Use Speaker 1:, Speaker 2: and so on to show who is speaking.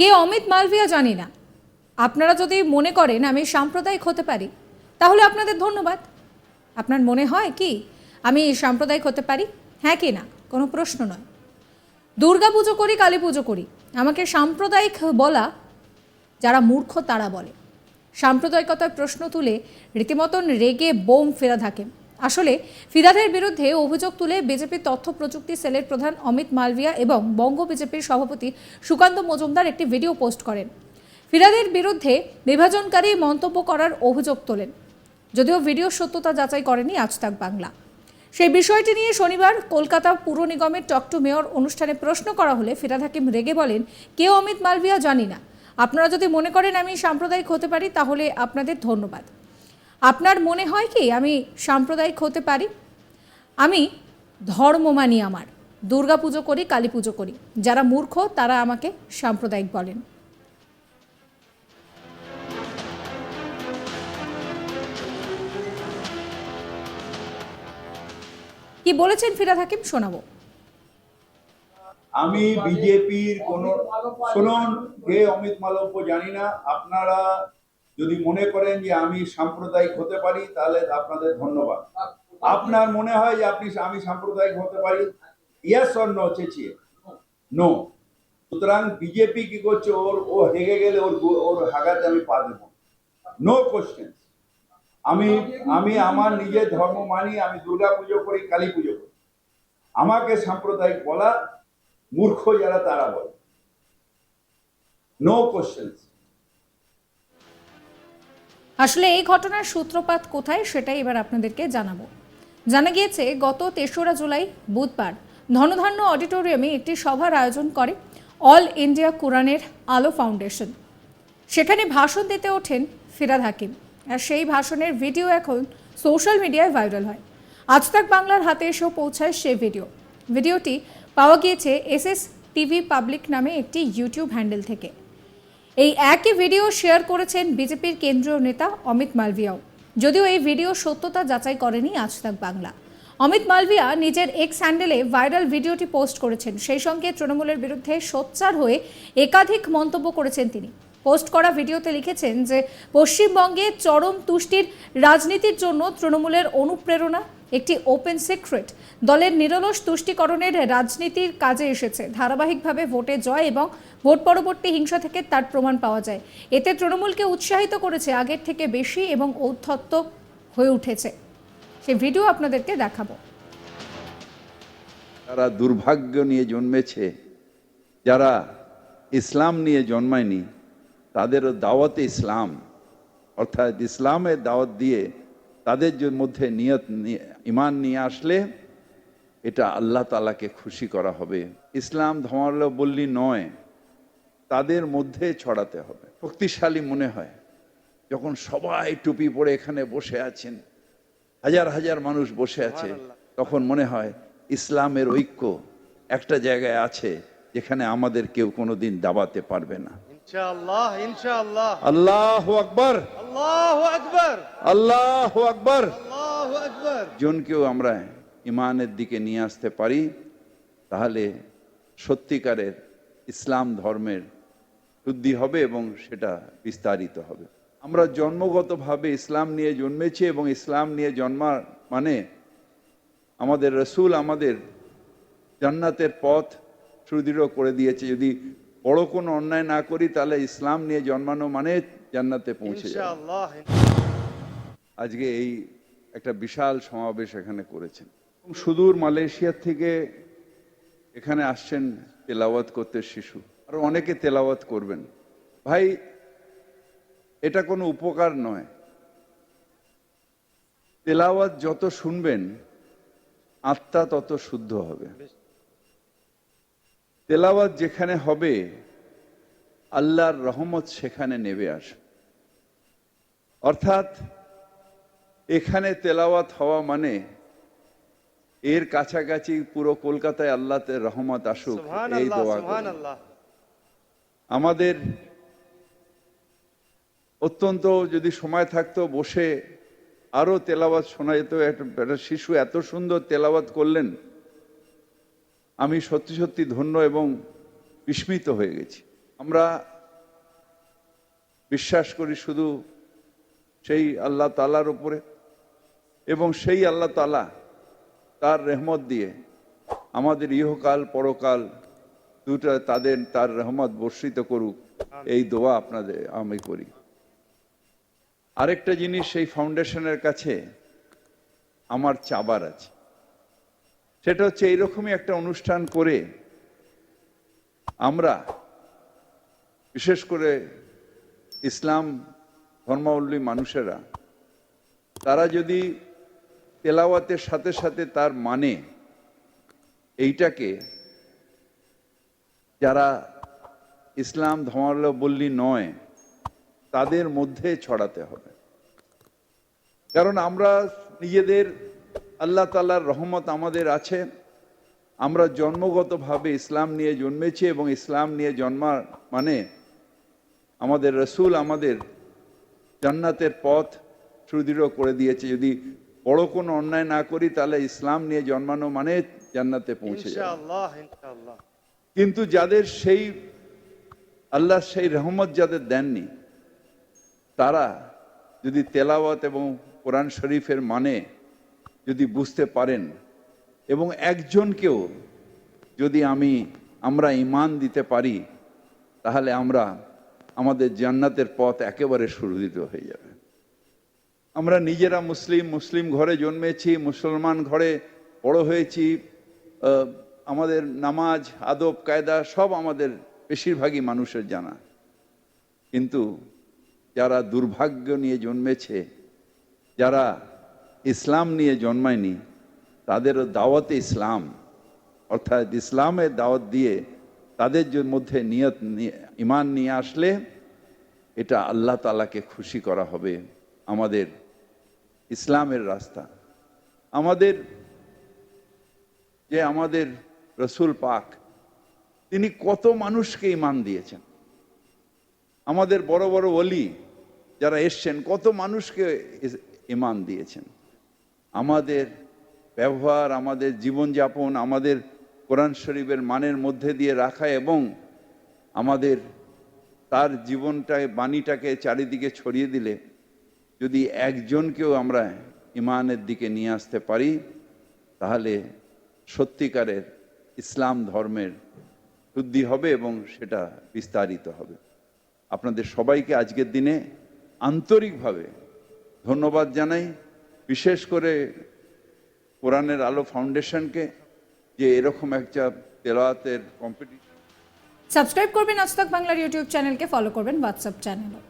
Speaker 1: কে অমিত মালভিয়া জানি না। আপনারা যদি মনে করেন আমি সাম্প্রদায়িক হতে পারি, তাহলে আপনাদের ধন্যবাদ। আপনার মনে হয় কি, আমি সাম্প্রদায়িক হতে পারি? হ্যাঁ কি না, কোনো প্রশ্ন নয়। দুর্গা পুজো করি, কালী পুজো করি। আমাকে সাম্প্রদায়িক বলা, যারা মূর্খ তারা বলে। সাম্প্রদায়িকতার প্রশ্ন তুলে রীতিমতন রেগে বোম ফেরা থাকেন আসলে ফিরাদের বিরুদ্ধে অভিযোগ তুলে বিজেপির তথ্য প্রযুক্তি সেলের প্রধান অমিত মালভিয়া এবং বঙ্গ বিজেপির সভাপতি সুকান্ত মজুমদার একটি ভিডিও পোস্ট করেন। ফিরাদের বিরুদ্ধে বিভাজনকারী মন্তব্য করার অভিযোগ তোলেন। যদিও ভিডিও সত্যতা যাচাই করেনি আজ তাক বাংলা। সেই বিষয়টি নিয়ে শনিবার কলকাতা পুর নিগমের টক টু মেয়র অনুষ্ঠানে প্রশ্ন করা হলে ফিরাদ হাকিম রেগে বলেন কেউ অমিত মালভিয়া জানি না। আপনারা যদি মনে করেন আমি সাম্প্রদায়িক হতে পারি, তাহলে আপনাদের ধন্যবাদ। আপনার মনে হয় কি আমি সাম্প্রদায়িক হতে পারি? আমি ধর্ম মানি আমার। দুর্গা পুজো করি, কালী পুজো করি। যারা মূর্খ, তারা আমাকে সাম্প্রদায়িক বলেন। কি বলেছেন ফিরাদ হাকিম? শোনাবো।
Speaker 2: আমি বিজেপির কোন শুনুন, কে অমিত মালব্য জানি না। আপনারা যদি মনে করেন যে আমি সাম্প্রদায়িক হতে পারি, তাহলে আপনাদের ধন্যবাদ। আপনার মনে হয় যে আপনি আমি সাম্প্রদায়িক হতে পারি? ইয়াস নো চেঁচিয়ে। নো সুতরাং বিজেপি কি করছে? ওর, ও হেগে গেলে ওর ওর হাগাতে আমি পা দেবো। নো কোশ্চেন আমি আমি আমার নিজের ধর্ম মানি, আমি দুর্গা পুজো করি কালী পুজো করি। আমাকে সাম্প্রদায়িক বলা মূর্খ যারা, তারা বলে। নো কোশ্চেন্স
Speaker 1: আসলে এই ঘটনার সূত্রপাত কোথায় সেটাই এবার আপনাদেরকে জানাব। জানা গিয়েছে, গত তেসরা জুলাই বুধবার ধনধান্য অডিটোরিয়ামে একটি সভার আয়োজন করে অল ইন্ডিয়া কোরআনের আলো ফাউন্ডেশন। সেখানে ভাষণ দিতে ওঠেন ফিরাদ হাকিম। আর সেই ভাষণের ভিডিও এখন সোশ্যাল মিডিয়ায় ভাইরাল হয়। আজ তাক বাংলার হাতে এসেও পৌঁছায় সে ভিডিও। ভিডিওটি পাওয়া গিয়েছে এস এস টিভি পাবলিক নামে একটি ইউটিউব হ্যান্ডেল থেকে। এই একই ভিডিও শেয়ার করেছেন বিজেপির কেন্দ্রীয় নেতা অমিত মালভিয়াও। যদিও এই ভিডিও সত্যতা যাচাই করেনি আজ তাক বাংলা। অমিত মালভিয়া নিজের এক্স হ্যান্ডেলে ভাইরাল ভিডিওটি পোস্ট করেছেন। সেই সঙ্গে তৃণমূলের বিরুদ্ধে সোচ্চার হয়ে একাধিক মন্তব্য করেছেন তিনি। পোস্ট করা ভিডিওতে লিখেছেন যে, পশ্চিমবঙ্গে চরম তুষ্টির রাজনীতির জন্য তৃণমূলের অনুপ্রেরণা একটি ওপেন সিক্রেট দলের নিরলস তুষ্টিকরণের রাজনীতির কাজে এসেছে। ধারাবাহিকভাবে ভোটে জয় এবং ভোট পরবর্তী হিংসা থেকে তার প্রমাণ পাওয়া যায়। এতে তৃণমূলকে উৎসাহিত করেছে আগের থেকে বেশি এবং ঔদ্ধত্য হয়ে উঠেছে। সেই ভিডিও আপনাদেরকে দেখাবো।
Speaker 3: যারা দুর্ভাগ্য নিয়ে জন্মেছে, যারা ইসলাম নিয়ে জন্মায়নি, তাদেরও দাওয়াতে ইসলাম। অর্থাৎ ইসলামের দাওয়াত দিয়ে তাদের মধ্যে নিয়ত নিয়ে- ইমান নিয়ে আসলে এটা আল্লাহ তালাকে খুশি করা হবে। ইসলাম ধর্মাবলম্বী নয় তাদের মধ্যে ছড়াতে হবে। শক্তিশালী মনে হয়। যখন সবাই টুপি পরে এখানে বসে আছেন হাজার হাজার মানুষ বসে আছে তখন মনে হয় ইসলামের ঐক্য একটা জায়গায় আছে যেখানে আমাদের কেউ কোনোদিন দাবাতে পারবে না।
Speaker 4: ইনশাআল্লাহ ইনশাআল্লাহ।
Speaker 3: আল্লাহ আকবর।
Speaker 4: আল্লাহু আকবার।
Speaker 3: আল্লাহ আকবর।
Speaker 4: আল্লাহু আকবার।
Speaker 3: জনকেও আমরা ইমানের দিকে নিয়ে আসতে পারি তাহলে সত্যিকারের ইসলাম ধর্মের শুদ্ধি হবে এবং সেটা বিস্তারিত হবে। আমরা জন্মগতভাবে ইসলাম নিয়ে জন্মেছি এবং ইসলাম নিয়ে জন্মা মানে আমাদের রসুল আমাদের জান্নাতের পথ সুদৃঢ় করে দিয়েছে। যদি বড় কোনো অন্যায় না করি তাহলে ইসলাম নিয়ে জন্মানো মানে জান্নাতে পৌঁছে আজকে এই একটা বিশাল সমাবেশ এখানে করেছেন। সুদূর মালয়েশিয়া থেকে এখানে আসছেন তেলাওয়াত করতে শিশু। আর অনেকে তেলাওয়াত করবেন। ভাই এটা কোনো উপকার নয়। তেলাওয়াত যত শুনবেন আত্মা তত শুদ্ধ হবে। তেলাওয়াত যেখানে হবে আল্লাহর রহমত সেখানে নেবে আসে অর্থাৎ এখানে তেলাওয়াত হওয়া মানে এর কাছাকাছি পুরো কলকাতায় আল্লাহতে রহমত আসুক এই দোয়া আমাদের অত্যন্ত যদি সময় থাকতো বসে আরও তেলাওয়াত শোনা যেত একটা একটা শিশু এত সুন্দর তেলাওয়াত করলেন আমি সত্যি সত্যি ধন্য এবং বিস্মিত হয়ে গেছি। আমরা বিশ্বাস করি শুধু সেই আল্লাহ তালার উপরে এবং সেই আল্লাহ তালা তার রেহমত দিয়ে আমাদের ইহকাল, পরকাল দুটা তাদের, তার রহমত বর্ষিত করুক। এই দোয়া আপনাদের, আমি করি। আরেকটা জিনিস সেই ফাউন্ডেশনের কাছে আমার চাবার আছে। সেটা হচ্ছে এইরকমই একটা অনুষ্ঠান করে আমরা, বিশেষ করে ইসলাম ধর্মাবলম্বী মানুষেরা, তারা যদি তেলাওয়াতের সাথে সাথে তার মানে এইটাকে যারা ইসলাম ধর্মাবলম্বী নয়, তাদের মধ্যে ছড়াতে হবে। কারণ আমরা নিজেদের আল্লাহ তালার রহমত আমাদের আছে। আমরা জন্মগতভাবে ইসলাম নিয়ে জন্মেছি এবং ইসলাম নিয়ে জন্মা মানে আমাদের রসুল আমাদের জান্নাতের পথ সুদৃঢ় করে দিয়েছে। যদি বড় কোনো অন্যায় না করি তাহলে ইসলাম নিয়ে জন্মানো মানে জান্নাতে পৌঁছে কিন্তু যাদের সেই আল্লাহ সেই রহমত যাদের দেননি তারা যদি তেলাওয়াত এবং কোরআন শরীফের মানে যদি বুঝতে পারেন এবং একজনকেও যদি আমি, আমরা ইমান দিতে পারি, তাহলে আমরা আমাদের জান্নাতের পথ একেবারে সুরুদিত হয়ে যাবে। আমরা নিজেরা মুসলিম মুসলিম ঘরে জন্মেছি, মুসলমান ঘরে বড় হয়েছি আমাদের নামাজ, আদব, কায়দা সব আমাদের বেশিরভাগই মানুষের জানা। কিন্তু যারা দুর্ভাগ্য নিয়ে জন্মেছে, যারা ইসলাম নিয়ে জন্মায়নি, তাদেরও দাওয়াতে ইসলাম। অর্থাৎ ইসলামের দাওয়াত দিয়ে তাদের মধ্যে নিয়ত নিয়ে- ইমান নিয়ে আসলে এটা আল্লাহ তালাকে খুশি করা হবে আমাদের ইসলামের রাস্তা। আমাদের যে আমাদের রসুল পাক, তিনি কত মানুষকে ইমান দিয়েছেন। আমাদের বড় বড় অলি যারা এসছেন, কত মানুষকে ইমান দিয়েছেন। আমাদের ব্যবহার, আমাদের জীবনযাপন, আমাদের কোরআন শরীফের মানের মধ্যে দিয়ে রাখা এবং আমাদের তার জীবনটাকে বাণীটাকে চারিদিকে ছড়িয়ে দিলে যদি একজনকেও আমরা ইমানের দিকে নিয়ে আসতে পারি, তাহলে সত্যিকারের ইসলাম ধর্মের শুদ্ধি হবে এবং সেটা বিস্তারিত হবে। আপনাদের সবাইকে আজকের দিনে আন্তরিকভাবে ধন্যবাদ জানাই। বিশেষ করে কোরআনের আলো ফাউন্ডেশনকে যে এরকম একটা তেলাওয়াতের কম্পিটিশন
Speaker 1: সাবস্ক্রাইব করবেন আজ বাংলার ইউটিউব চ্যানেলকে, ফলো করবেন হোয়াটসঅ্যাপ চ্যানেলও।